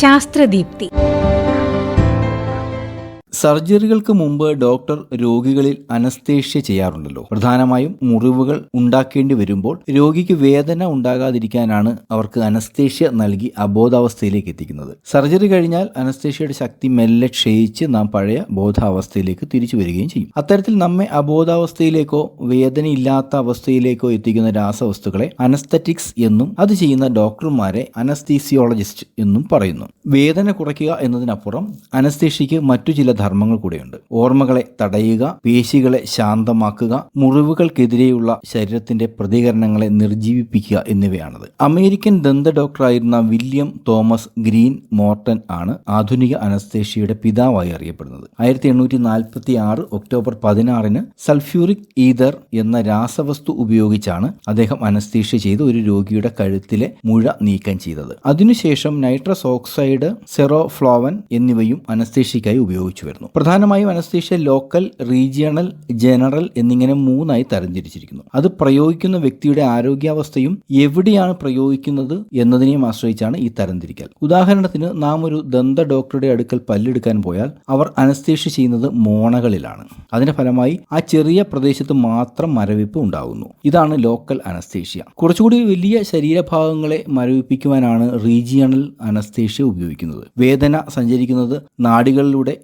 ശാസ്ത്രദീപ്തി. സർജറികൾക്ക് മുമ്പ് ഡോക്ടർ രോഗികളിൽ അനസ്തേഷ്യ ചെയ്യാറുണ്ടല്ലോ. പ്രധാനമായും മുറിവുകൾ ഉണ്ടാക്കേണ്ടി വരുമ്പോൾ രോഗിക്ക് വേദന ഉണ്ടാകാതിരിക്കാനാണ് അവർക്ക് അനസ്തേഷ്യ നൽകി അബോധാവസ്ഥയിലേക്ക് എത്തിക്കുന്നത്. സർജറി കഴിഞ്ഞാൽ അനസ്തേഷ്യയുടെ ശക്തി മെല്ലെ ക്ഷയിച്ച് നാം പഴയ ബോധാവസ്ഥയിലേക്ക് തിരിച്ചു വരികയും ചെയ്യും. അത്തരത്തിൽ നമ്മെ അബോധാവസ്ഥയിലേക്കോ വേദനയില്ലാത്ത അവസ്ഥയിലേക്കോ എത്തിക്കുന്ന രാസവസ്തുക്കളെ അനസ്തറ്റിക്സ് എന്നും അത് ചെയ്യുന്ന ഡോക്ടർമാരെ അനസ്തീസിയോളജിസ്റ്റ് എന്നും പറയുന്നു. വേദന കുറയ്ക്കുക എന്നതിനപ്പുറം അനസ്തേഷ്യയ്ക്ക് മറ്റു ചില ധർമ്മങ്ങൾ കൂടെയുണ്ട്. ഓർമ്മകളെ തടയുക പേശികളെ ശാന്തമാക്കുക മുറിവുകൾക്കെതിരെയുള്ള ശരീരത്തിന്റെ പ്രതികരണങ്ങളെ നിർജീവിപ്പിക്കുക എന്നിവയാണത്. അമേരിക്കൻ ദന്ത ഡോക്ടറായിരുന്ന വില്യം തോമസ് ഗ്രീൻ മോർട്ടൻ ആണ് ആധുനിക അനസ്തേഷ്യയുടെ പിതാവായി അറിയപ്പെടുന്നത്. ആയിരത്തി എണ്ണൂറ്റി നാൽപ്പത്തി ആറ് ഒക്ടോബർ പതിനാറിന് സൾഫ്യൂറിക് ഈതർ എന്ന രാസവസ്തു ഉപയോഗിച്ചാണ് അദ്ദേഹം അനസ്തേഷ്യ ചെയ്ത് ഒരു രോഗിയുടെ കഴുത്തിലെ മുഴ നീക്കം ചെയ്തത്. അതിനുശേഷം നൈട്രസ് ഓക്സൈഡ് സെറോഫ്ലോവൻ എന്നിവയും അനസ്തേഷ്യയ്ക്കായി ഉപയോഗിച്ചു വരുന്നു പ്രധാനമായും അനസ്തീഷ്യ ലോക്കൽ റീജിയണൽ ജനറൽ എന്നിങ്ങനെ മൂന്നായി തരംതിരിച്ചിരിക്കുന്നു. അത് പ്രയോഗിക്കുന്ന വ്യക്തിയുടെ ആരോഗ്യാവസ്ഥയും എവിടെയാണ് പ്രയോഗിക്കുന്നത് എന്നതിനെയും ആശ്രയിച്ചാണ് ഈ തരംതിരിക്കൽ. ഉദാഹരണത്തിന് നാം ഒരു ദന്ത ഡോക്ടറുടെ അടുക്കൽ പല്ലെടുക്കാൻ പോയാൽ അവർ അനസ്തീഷ്യ ചെയ്യുന്നത് മോണകളിലാണ്. അതിന്റെ ഫലമായി ആ ചെറിയ പ്രദേശത്ത് മാത്രം മരവിപ്പ് ഉണ്ടാകുന്നു ഇതാണ് ലോക്കൽ അനസ്തേഷ്യ. കുറച്ചുകൂടി വലിയ ശരീരഭാഗങ്ങളെ മരവിപ്പിക്കുവാനാണ് റീജിയണൽ അനസ്തേഷ്യ ഉപയോഗിക്കുന്നത്. വേദന സഞ്ചരിക്കുന്നത് നാഡികളിലൂടെ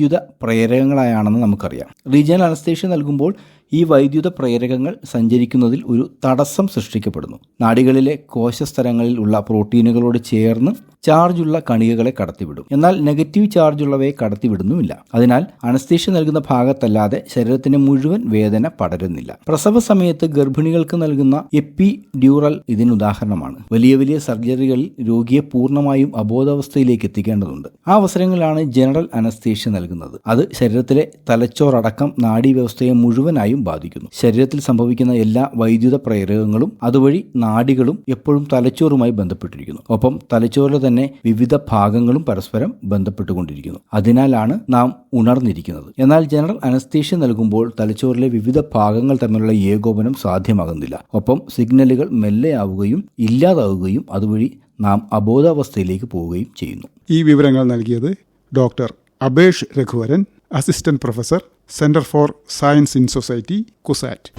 വൈദ്യുത പ്രേരകങ്ങളായാണെന്ന് നമുക്കറിയാം. റീജിയണൽ അനസ്തേഷ്യ നൽകുമ്പോൾ ഈ വൈദ്യുത പ്രേരകങ്ങൾ സഞ്ചരിക്കുന്നതിൽ ഒരു തടസ്സം സൃഷ്ടിക്കപ്പെടുന്നു. നാഡികളിലെ കോശസ്ഥലങ്ങളിൽ ഉള്ള പ്രോട്ടീനുകളോട് ചേർന്ന് ചാർജുള്ള കണികകളെ കടത്തിവിടും. എന്നാൽ നെഗറ്റീവ് ചാർജുള്ളവയെ കടത്തിവിടുന്നുമില്ല. അതിനാൽ അനസ്തേഷ്യ നൽകുന്ന ഭാഗത്തല്ലാതെ ശരീരത്തിന് മുഴുവൻ വേദന പടരുന്നില്ല. പ്രസവ സമയത്ത് ഗർഭിണികൾക്ക് നൽകുന്ന എപ്പി ഡ്യൂറൽ ഇതിന് ഉദാഹരണമാണ് വലിയ വലിയ സർജറികളിൽ രോഗിയെ പൂർണമായും അബോധാവസ്ഥയിലേക്ക് എത്തിക്കേണ്ടതുണ്ട്. ആ അവസരങ്ങളിലാണ് ജനറൽ അനസ്തേഷ്യ നൽകുന്നത്. അത് ശരീരത്തിലെ തലച്ചോറടക്കം നാഡീവ്യവസ്ഥയെ മുഴുവനായും ബാധിക്കുന്നു. ശരീരത്തിൽ സംഭവിക്കുന്ന എല്ലാ വൈദ്യുത പ്രേരകങ്ങളും അതുവഴി നാഡികളും എപ്പോഴും തലച്ചോറുമായി ബന്ധപ്പെട്ടിരിക്കുന്നു. ഒപ്പം തലച്ചോറിലെ തന്നെ വിവിധ ഭാഗങ്ങളും പരസ്പരം ബന്ധപ്പെട്ടുകൊണ്ടിരിക്കുന്നു. അതിനാലാണ് നാം ഉണർന്നിരിക്കുന്നത്. എന്നാൽ ജനറൽ അനസ്തീഷ്യ നൽകുമ്പോൾ തലച്ചോറിലെ വിവിധ ഭാഗങ്ങൾ തമ്മിലുള്ള ഏകോപനം സാധ്യമാകുന്നില്ല. ഒപ്പം സിഗ്നലുകൾ മെല്ലെയാവുകയും ഇല്ലാതാവുകയും അതുവഴി നാം അബോധാവസ്ഥയിലേക്ക് പോവുകയും ചെയ്യുന്നു. ഈ വിവരങ്ങൾ നൽകിയത് doctor Abesh Raghuvaran assistant professor centre for science in society CUSAT.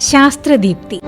ശാസ്ത്രദീപ്തി.